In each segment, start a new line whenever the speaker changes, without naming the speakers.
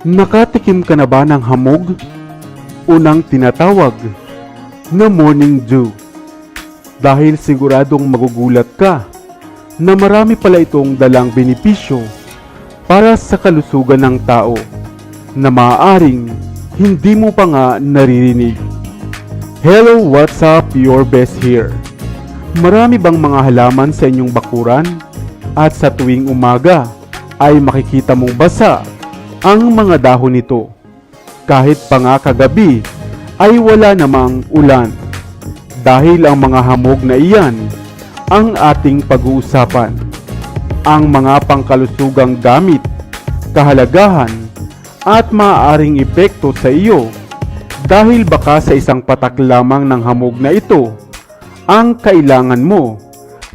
Nakatikim ka na ba ng hamog? Unang tinatawag na morning dew. Dahil siguradong magugulat ka na marami pala itong dalang benepisyo para sa kalusugan ng tao na maaaring hindi mo pa nga naririnig. Hello, what's up? Your best here. Marami bang mga halaman sa inyong bakuran? At sa tuwing umaga ay makikita mong basa ang mga dahon nito. Kahit pa nga kagabi ay wala namang ulan. Dahil ang mga hamog na iyan ang ating pag-uusapan. Ang mga pangkalusugang gamit, kahalagahan, at maaaring epekto sa iyo dahil baka sa isang patak lamang ng hamog na ito ang kailangan mo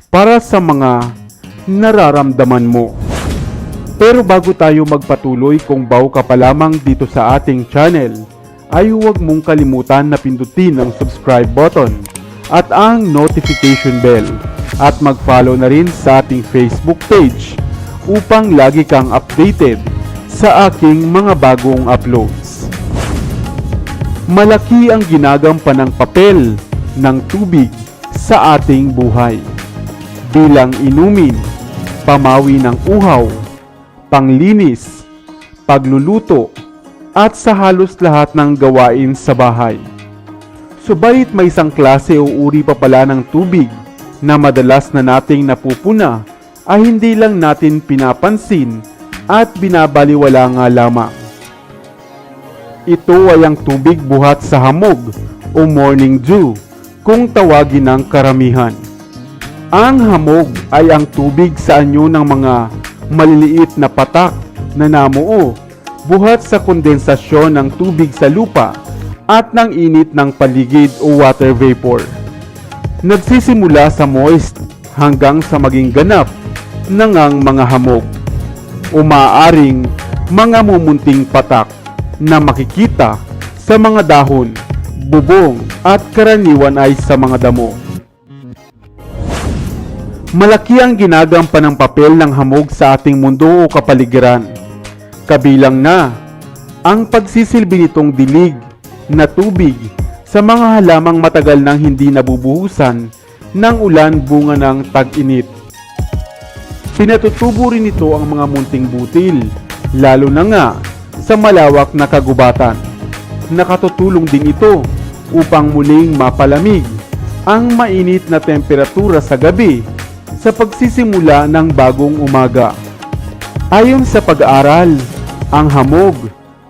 para sa mga nararamdaman mo. Pero bago tayo magpatuloy kung bago ka pa lamang dito sa ating channel, ay huwag mong kalimutan na pindutin ang subscribe button at ang notification bell at mag-follow na rin sa ating Facebook page upang lagi kang updated sa aking mga bagong uploads. Malaki ang ginagampan ng papel ng tubig sa ating buhay bilang inumin, pamawi ng uhaw, panglinis, pagluluto, at sa halos lahat ng gawain sa bahay. Subalit may isang klase o uri pa pala ng tubig na madalas na nating napupuna ay hindi lang natin pinapansin at binabaliwala nga lamang. Ito ay ang tubig buhat sa hamog o morning dew kung tawagin ng karamihan. Ang hamog ay ang tubig sa anyo ng mga maliliit na patak na namuo buhat sa kondensasyon ng tubig sa lupa at ng init ng paligid o water vapor. Nagsisimula sa moist hanggang sa maging ganap ng ang mga hamog o maaaring mga mumunting patak na makikita sa mga dahon, bubong at karaniwan ay sa mga damo. Malaki ang ginagampan ng papel ng hamog sa ating mundo o kapaligiran. Kabilang na ang pagsisilbi nitong dilig na tubig sa mga halamang matagal nang hindi nabubuhusan ng ulan bunga ng tag-init. Pinatutubo rin ito ang mga munting butil, lalo na nga sa malawak na kagubatan. Nakatutulong din ito upang muling mapalamig ang mainit na temperatura sa gabi sa pagsisimula ng bagong umaga. Ayon sa pag-aaral, ang hamog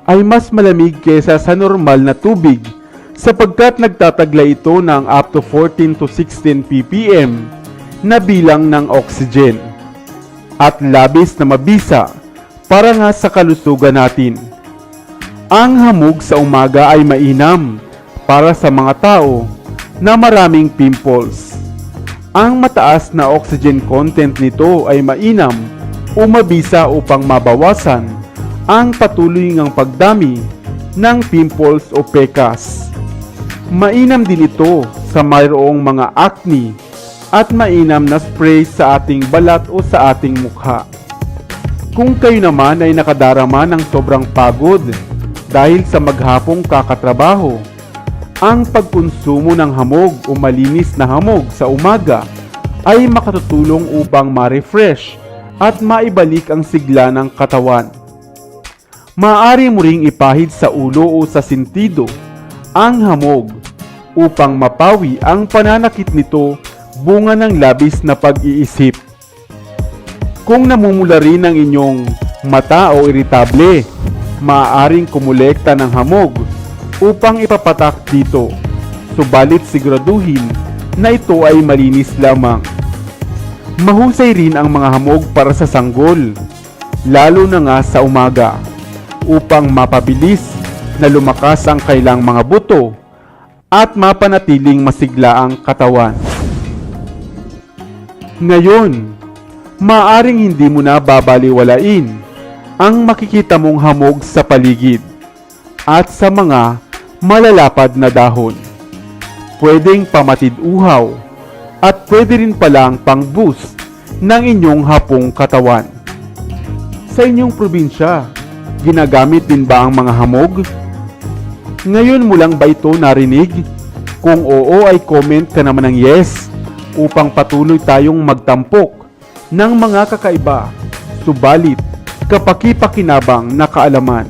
ay mas malamig kesa sa normal na tubig sapagkat nagtatagla ito ng up to 14 to 16 ppm na bilang ng oxygen at labis na mabisa para nga sa kalusugan natin. Ang hamog sa umaga ay mainam para sa mga tao na maraming pimples. Ang mataas na oxygen content nito ay mainam o mabisa upang mabawasan ang patuloy ngang pagdami ng pimples o pekas. Mainam din ito sa mayroong mga acne at mainam na spray sa ating balat o sa ating mukha. Kung kayo naman ay nakadarama ng sobrang pagod dahil sa maghapong kakatrabaho, ang pagkonsumo ng hamog o malinis na hamog sa umaga ay makatutulong upang ma-refresh at maibalik ang sigla ng katawan. Maaari mo ring ipahid sa ulo o sa sentido ang hamog upang mapawi ang pananakit nito bunga ng labis na pag-iisip. Kung namumula rin ang inyong mata o iritable, maaaring kumulekta ng hamog upang ipapatak dito. Subalit siguraduhin na ito ay malinis lamang. Mahusay rin ang mga hamog para sa sanggol, lalo na nga sa umaga, upang mapabilis na lumakas ang kailang mga buto at mapanatiling masigla ang katawan. Ngayon, maaring hindi mo na babaliwalain ang makikita mong hamog sa paligid at sa mga malalapad na dahon. Pwedeng pamatid uhaw at pwede rin palang pang-boost ng inyong hapong katawan. Sa inyong probinsya, Ginagamit din ba ang mga hamog? Ngayon mo lang ba ito narinig? Kung oo ay comment ka naman ng yes upang patuloy tayong magtampok ng mga kakaiba, subalit kapakipakinabang na kaalaman.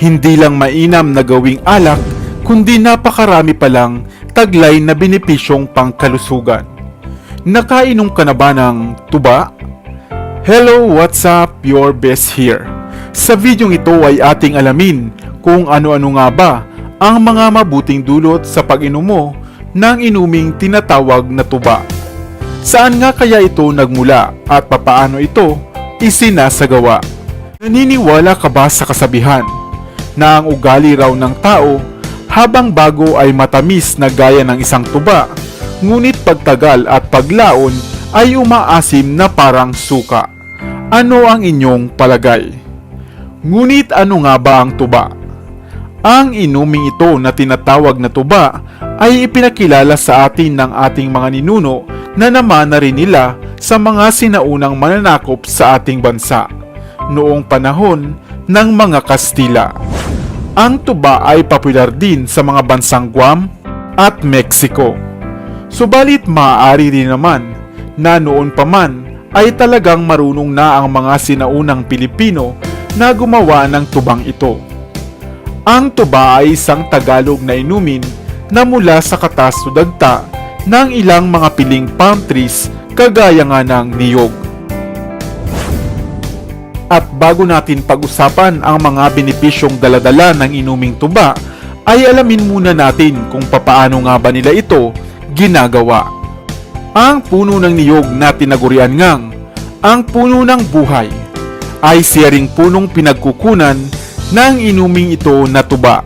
Hindi lang mainam na gawing alak, kundi napakarami palang taglay na benepisyong pangkalusugan. Nakainom ka na ba ng tuba? Hello, what's up? Your best here. Sa videong ito ay ating alamin kung ano-ano nga ba ang mga mabuting dulot sa pag-inom mo ng inuming tinatawag na tuba. Saan nga kaya ito nagmula at papaano ito isinasagawa? Naniniwala ka ba sa kasabihan na ang ugali raw ng tao habang bago ay matamis na gaya ng isang tuba, ngunit pagtagal at paglaon ay umaasim na parang suka. Ano ang inyong palagay? Ngunit ano nga ba ang tuba? Ang inuming ito na tinatawag na tuba ay ipinakilala sa atin ng ating mga ninuno na naman na rin nila sa mga sinaunang mananakop sa ating bansa noong panahon ng mga Kastila. Ang tuba ay popular din sa mga bansang Guam at Mexico. Subalit maaari rin naman na noon pa man ay talagang marunong na ang mga sinaunang Pilipino na gumawa ng tubang ito. Ang tuba ay isang Tagalog na inumin na mula sa katas dagta ng ilang mga piling palm trees kagaya nga ng niyog. At bago natin pag-usapan ang mga benepisyong daladala ng inuming tuba, ay alamin muna natin kung papaano nga ba nila ito ginagawa. Ang puno ng niyog na tinagurian ngang ang puno ng buhay ay siya punong pinagkukunan ng inuming ito na tuba.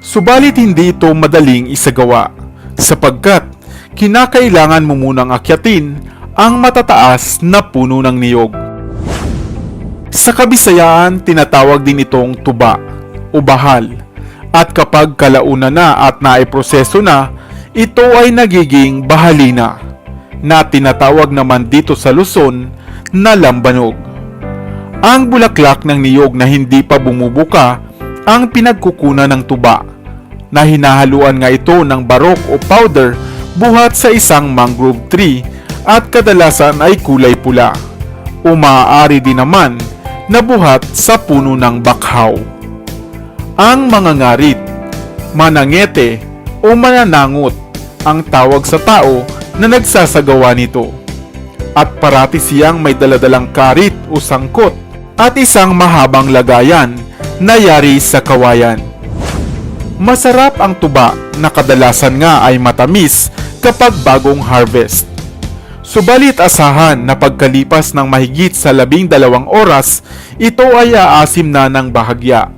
Subalit hindi ito madaling isagawa sapagkat kinakailangan mo munang akyatin ang matataas na puno ng niyog. Sa kabisayaan, tinatawag din itong tuba o bahal. At kapag kalauna na at naiproseso na, ito ay nagiging bahalina na tinatawag naman dito sa Luzon na lambanog. Ang bulaklak ng niyog na hindi pa bumubuka ang pinagkukunan ng tuba na hinahaluan nga ito ng barok o powder buhat sa isang mangrove tree at kadalasan ay kulay pula. O maaari din naman na buhat sa puno ng bakhaw. Ang mga ngarit, manangete o mananangot ang tawag sa tao na nagsasagawa nito. At parati siyang may daladalang karit o sangkot at isang mahabang lagayan na yari sa kawayan. Masarap ang tuba na kadalasan nga ay matamis kapag bagong harvest. Subalit asahan na pagkalipas ng mahigit sa labing dalawang oras, ito ay aasim na ng bahagya.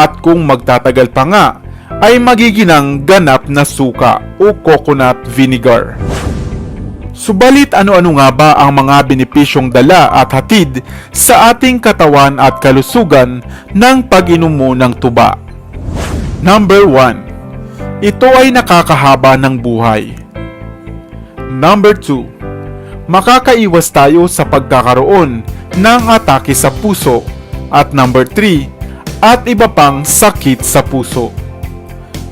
At kung magtatagal pa nga, ay magiginang ganap na suka o coconut vinegar. Subalit ano-ano nga ba ang mga benepisyong dala at hatid sa ating katawan at kalusugan ng pag-inom mo ng tuba? Number 1. Ito ay nakakahaba ng buhay. Number 2. Makakaiwas tayo sa pagkakaroon ng atake sa puso. At number 3. At iba pang sakit sa puso.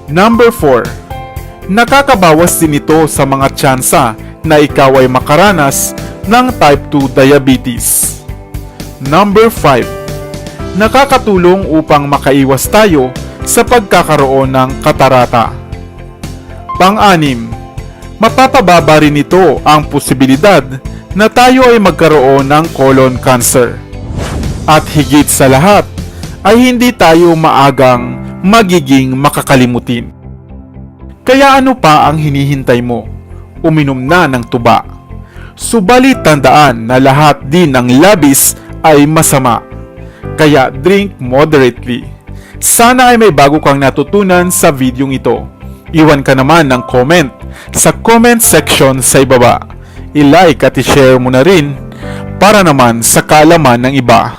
Number 4. Nakakabawas din ito sa mga tsansa na ikaw ay makaranas ng type 2 diabetes. Number 5. Nakakatulong upang makaiwas tayo sa pagkakaroon ng katarata. Pang-anim, mapapababa rin ito ang posibilidad na tayo ay magkaroon ng colon cancer. At higit sa lahat, ay hindi tayo maagang magiging makakalimutin. Kaya ano pa ang hinihintay mo? Uminom na ng tuba. Subalit tandaan na lahat din ng labis ay masama. Kaya drink moderately. Sana ay may bago kang natutunan sa videong ito. Iwan ka naman ng comment sa comment section sa ibaba. I-like at i-share mo na rin para naman sa kaalaman ng iba.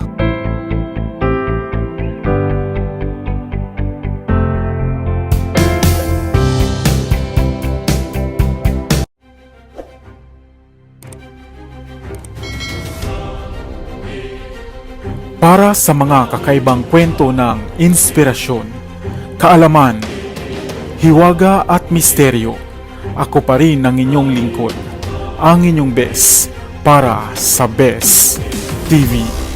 Para sa mga kakaibang kwento ng inspirasyon, kaalaman, hiwaga at misteryo, ako pa rin ang inyong lingkod, ang inyong best para sa Best TV.